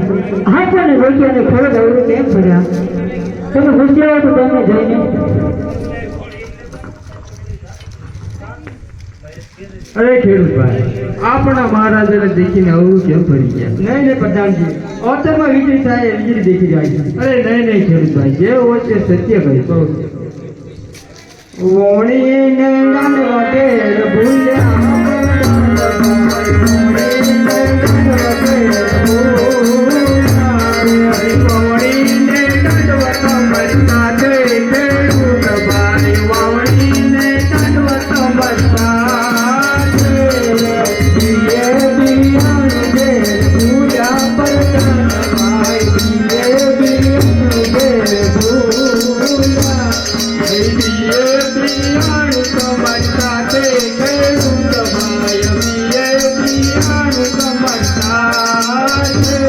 આવે છે આપણને રોક્યાને કેમ ભર્યા? તમે ગુસ્સે તો તમને જઈને. અરે ખેડૂતભાઈ આપણા મહારાજાને દેખીને આવું કેમ ફરી ગયા? નહીં નહીં પ્રધાનજી. ઓતરમાં વિજય થાય એ વિજય દેખી જાય અરે નહીં નહીં ખેડૂતભાઈ જે હોય તે સત્ય ભાઈ કહું. વોણીને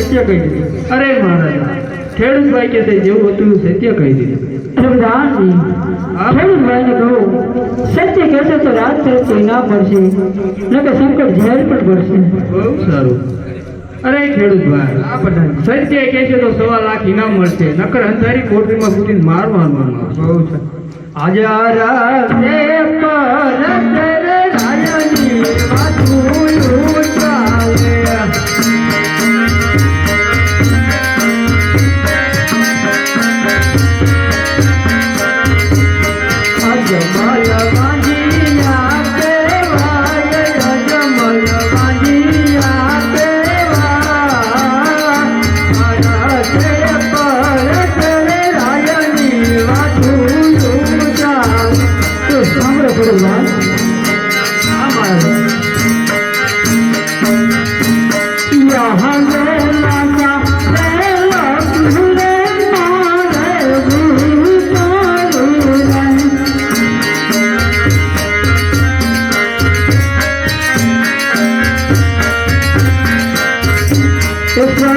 સત્ય કહી દીધું અરે મહારાજ ખેડૂતભાઈ કે તે જેવું હતું સત્ય કહી દીધું. પ્રધાનજી ખેડૂત કહું સત્ય કહેશે તો રાત તરફ ના પડશે નકર સંકટ ઝેર પણ પડશે. બહુ સારું. અરે ખેડૂતભાઈ આ પ્રધાન સત્ય કહે છે તો સવા લાખ ઇનામ મળશે નકર અંધારી કોટરીમાં સુધી મારવાનું. બહુ છે. હજાર સે પર કર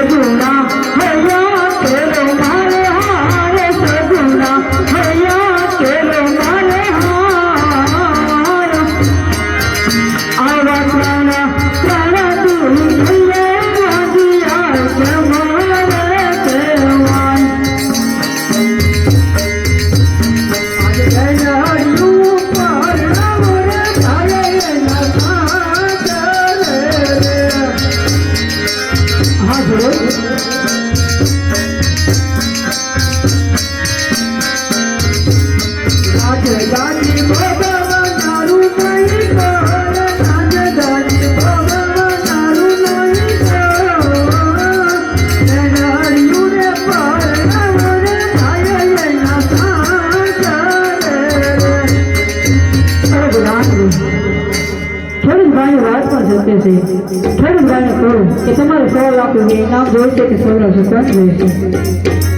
I'm mera tere સત્ય છે ખેડૂત ભાઈને કહું કે તમારે સો લાખ રૂપિયા ઇનામ જોઈશે કે સૌરાષ્ટ્ર કોણ જોઈશે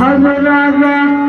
Hazrat